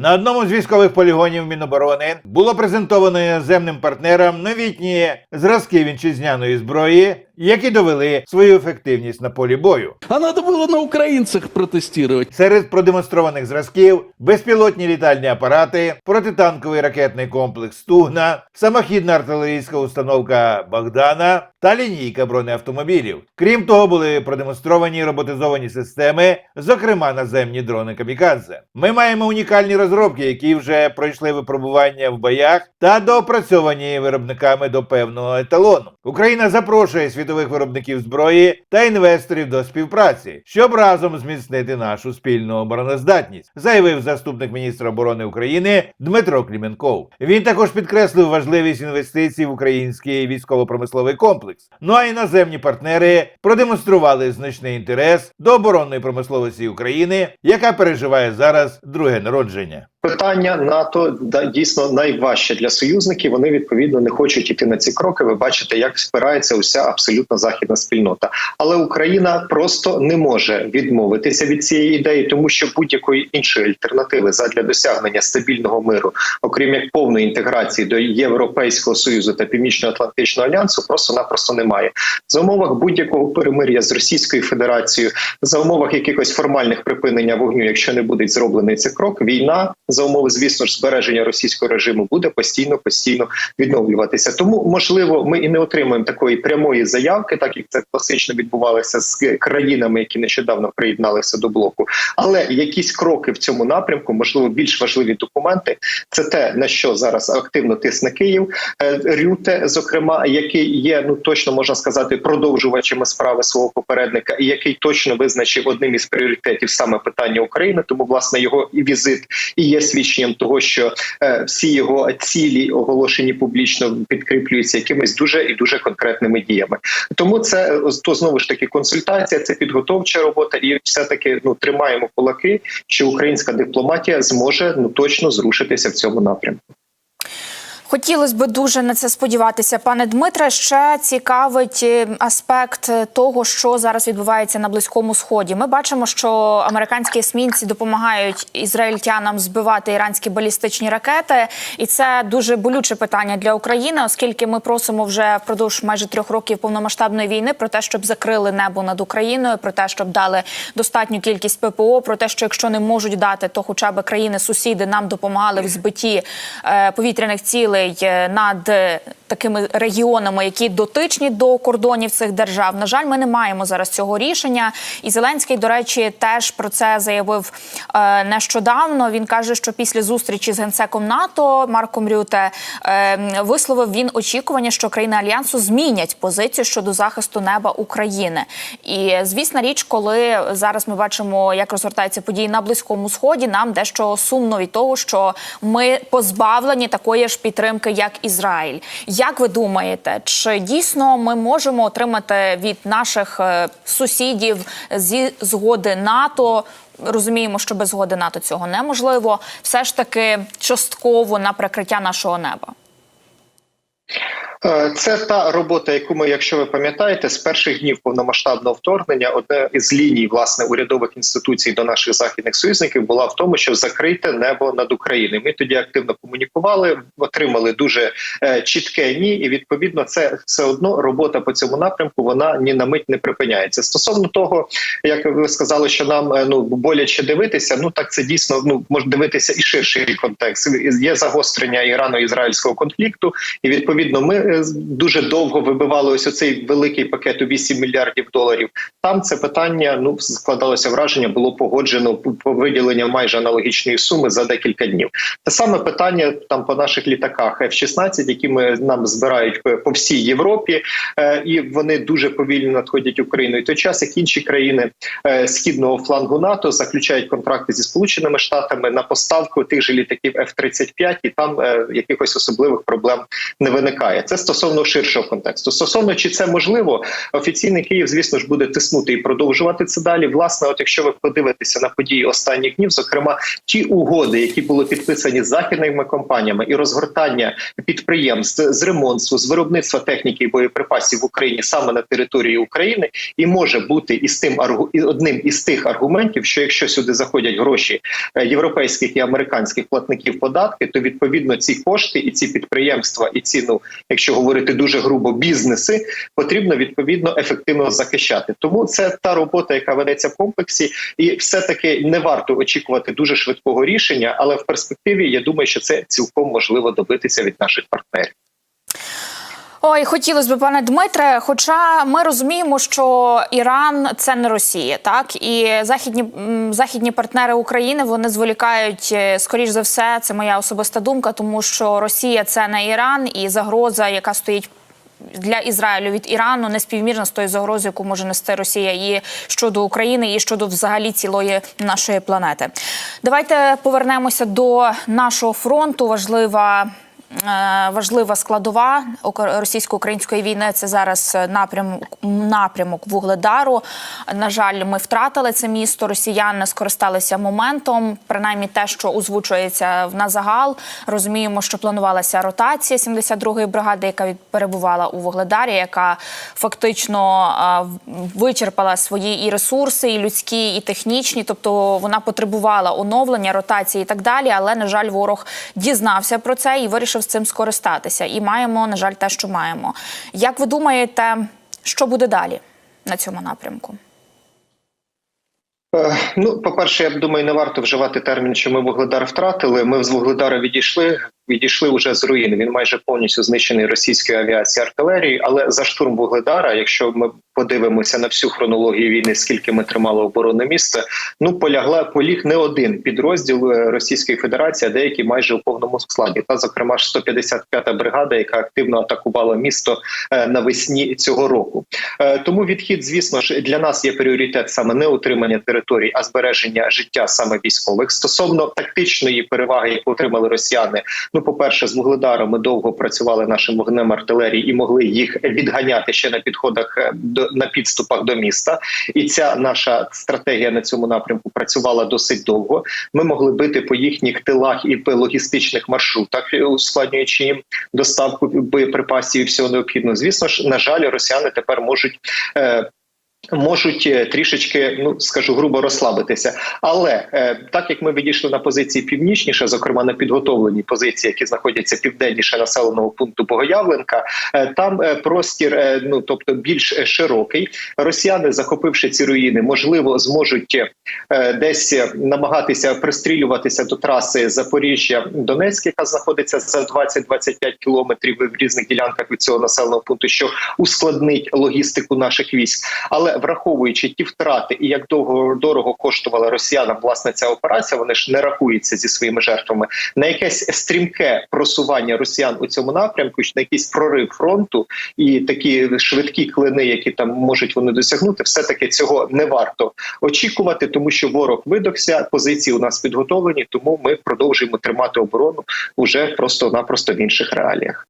На одному з військових полігонів Міноборони було презентовано іноземним партнерам новітні зразки вітчизняної зброї, які довели свою ефективність на полі бою. А надо было на украинцах протестировать. Серед продемонстрованих зразків безпілотні літальні апарати, протитанковий ракетний комплекс Стугна, самохідна артилерійська установка Богдана та лінійка бронеавтомобілів. Крім того, були продемонстровані роботизовані системи, зокрема наземні дрони Камікадзе. Ми маємо унікальні розробки, які вже пройшли випробування в боях та доопрацьовані виробниками до певного еталону. Україна запрошує світових виробників зброї та інвесторів до співпраці, щоб разом зміцнити нашу спільну обороноздатність, заявив заступник міністра оборони України Дмитро Кліменков. Він також підкреслив важливість інвестицій в український військово-промисловий комплекс. Ну а іноземні партнери продемонстрували значний інтерес до оборонної промисловості України, яка переживає зараз друге народження. Питання НАТО да, дійсно найважче для союзників. Вони відповідно не хочуть іти на ці кроки. Ви бачите, як спирається уся абсолютно західна спільнота. Але Україна просто не може відмовитися від цієї ідеї, тому що будь-якої іншої альтернативи задля досягнення стабільного миру, окрім як повної інтеграції до Європейського союзу та Північно-Атлантичного альянсу, просто-напросто немає. За умовах будь-якого перемир'я з Російською Федерацією, за умовах якихось формальних припинення вогню, якщо не буде зроблений цей крок, війна за умови, звісно ж, збереження російського режиму буде постійно постійно відновлюватися. Тому можливо, ми і не отримаємо такої прямої заявки, так як це класично відбувалося з країнами, які нещодавно приєдналися до блоку. Але якісь кроки в цьому напрямку, можливо, більш важливі документи. Це те на що зараз активно тисне Київ, Е, Рюте, зокрема, який є ну точно можна сказати продовжувачами справи свого попередника, і який точно визначив одним із пріоритетів саме питання України. Тому власне його і візит і є свідченням того, що е, всі його цілі оголошені публічно підкріплюються якимись дуже і дуже конкретними діями. Тому це е, то знову ж таки консультація, це підготовча робота, і все таки ну тримаємо кулаки, що українська дипломатія зможе ну точно зрушитися в цьому напрямку. Хотілося б дуже на це сподіватися, пане Дмитре. Ще цікавить е, аспект того, що зараз відбувається на близькому сході. Ми бачимо, що американські есмінці допомагають ізраїльтянам збивати іранські балістичні ракети, і це дуже болюче питання для України, оскільки ми просимо вже впродовж майже трьох років повномасштабної війни про те, щоб закрили небо над Україною, про те, щоб дали достатню кількість ППО, про те, що якщо не можуть дати, то хоча б країни-сусіди нам допомагали в збитті е, повітряних цілей е, над е, такими регіонами, які дотичні до кордонів цих держав. На жаль, ми не маємо зараз цього рішення. І Зеленський, до речі, теж про це заявив е, нещодавно. Він каже, що після зустрічі з генсеком НАТО Марком Рюте висловив він очікування, що країни альянсу змінять позицію щодо захисту неба України. І звісна річ, коли зараз ми бачимо, як розгортаються події на близькому сході, нам дещо сумно від того, що ми позбавлені такої ж підтримки, як Ізраїль. Як ви думаєте, чи дійсно ми можемо отримати від наших е, сусідів зі згоди НАТО? Розуміємо, що без згоди НАТО цього неможливо. Все ж таки частково на прикриття нашого неба. Е, Це та робота, яку ми, якщо ви пам'ятаєте, з перших днів повномасштабного вторгнення одне із ліній власне урядових інституцій до наших західних союзників була в тому, що закрите небо над Україною. Ми тоді активно комунікували, отримали дуже е, чітке ні, і відповідно це все одно робота по цьому напрямку. Вона ні на мить не припиняється. Стосовно того, як ви сказали, що нам е, ну боляче дивитися, ну так це дійсно ну може дивитися і ширший контекст. Є загострення ірано-ізраїльського конфлікту, і відповідно ми дуже довго вибивали ось оцей великий пакет у 8 мільярдів доларів. Там це питання ну складалося враження, було погоджено по виділенню майже аналогічної суми за декілька днів. Те саме питання там по наших літаках F-16, які ми нам збирають по всій Європі, е, і вони дуже повільно надходять Україну. І той час, як інші країни е, східного флангу НАТО заключають контракти зі сполученими штатами на поставку тих же літаків F-35, і там е, якихось особливих проблем не виникає. Це стосовно ширшого контексту. Стосовно чи це можливо, офіційний Київ, звісно ж, буде тиснути і продовжувати це далі. Власне, от якщо ви подивитеся на події останніх днів, зокрема ті угоди, які були підписані західними компаніями, і розгортання підприємств з ремонту, з виробництва техніки і боєприпасів в Україні саме на території України, і може бути із тим одним із тих аргументів, що якщо сюди заходять гроші е, європейських і американських платників податки, то відповідно ці кошти і ці підприємства, і ці, ну якщо говорити дуже грубо, бізнеси потрібно відповідно ефективно захищати. Тому це та робота, яка ведеться в комплексі, і все таки не варто очікувати дуже швидкого рішення, але в перспективі я думаю, що це цілком можливо добитися від наших партнерів. Ой, хотілося б, пане Дмитре. Хоча ми розуміємо, що Іран це не Росія, так і західні західні партнери України вони зволікають е, скоріш за все. Це моя особиста думка, тому що Росія це не Іран, і загроза, яка стоїть. Для Ізраїлю від Ірану не співмірна з тою загрозою, яку може нести Росія і щодо України, і щодо взагалі цілої нашої планети. Давайте повернемося до нашого фронту. Важлива важлива складова російсько-української війни. Це зараз напрямок напрямок вугледару. На жаль, ми втратили це місто. Росіяни скористалися моментом. Принаймні, те, що озвучується в на загал. Розуміємо, що планувалася ротація 72-ї бригади, яка перебувала у вугледарі, яка фактично е, вичерпала свої і ресурси, і людські, і технічні. Тобто вона потребувала оновлення, ротації і так далі. Але на жаль, ворог дізнався про це і вирішив з цим скористатися. І маємо, на жаль, те, що маємо. Як ви думаєте, що буде далі на цьому напрямку? Е, Ну, по-перше, я думаю, не варто вживати термін, що ми вугледар втратили. Ми з вугледара відійшли. Відійшли вже з руїни. Він майже повністю знищений російською авіацією артилерії. Але за штурм вугледара, якщо ми подивимося на всю хронологію війни, скільки ми тримали оборони міста, ну полягла поліг не один підрозділ е, Російської Федерації, а деякі майже у повному складі. Та зокрема ж 155-та бригада, яка активно атакувала місто е, навесні цього року. Е, Тому відхід, звісно ж, для нас є пріоритет саме не утримання територій, а збереження життя саме військових. Стосовно тактичної переваги, яку отримали росіяни. Ну, по перше, з вугледаром ми довго працювали нашим вогнем артилерії і могли їх відганяти ще на підходах до на підступах до міста. І ця наша стратегія на цьому напрямку працювала досить довго. Ми могли бити по їхніх тилах і по логістичних маршрутах, е, ускладнюючи їм доставку боєприпасів і всього необхідного. Звісно ж, на жаль, росіяни тепер можуть. Можуть е, трішечки, ну скажу грубо, розслабитися, але е, так як ми відійшли на позиції північніше, зокрема на підготовлені позиції, які знаходяться південніше населеного пункту Богоявленка, е, там е, простір, е, ну тобто більш е, широкий. Росіяни, захопивши ці руїни, можливо, зможуть е, десь е, намагатися пристрілюватися до траси Запоріжжя Донецьк, яка знаходиться за 20-25 кілометрів в різних ділянках від цього населеного пункту, що ускладнить логістику наших військ. Але враховуючи ті втрати і як довго дорого коштувала росіянам власне ця операція, вони ж не рахуються зі своїми жертвами на якесь стрімке просування росіян у цьому напрямку, на якийсь прорив фронту і такі швидкі клини, які там можуть вони досягнути, все таки цього не варто очікувати, тому що ворог видохся, позиції у нас підготовлені, тому ми продовжуємо тримати оборону уже просто-напросто в інших реаліях.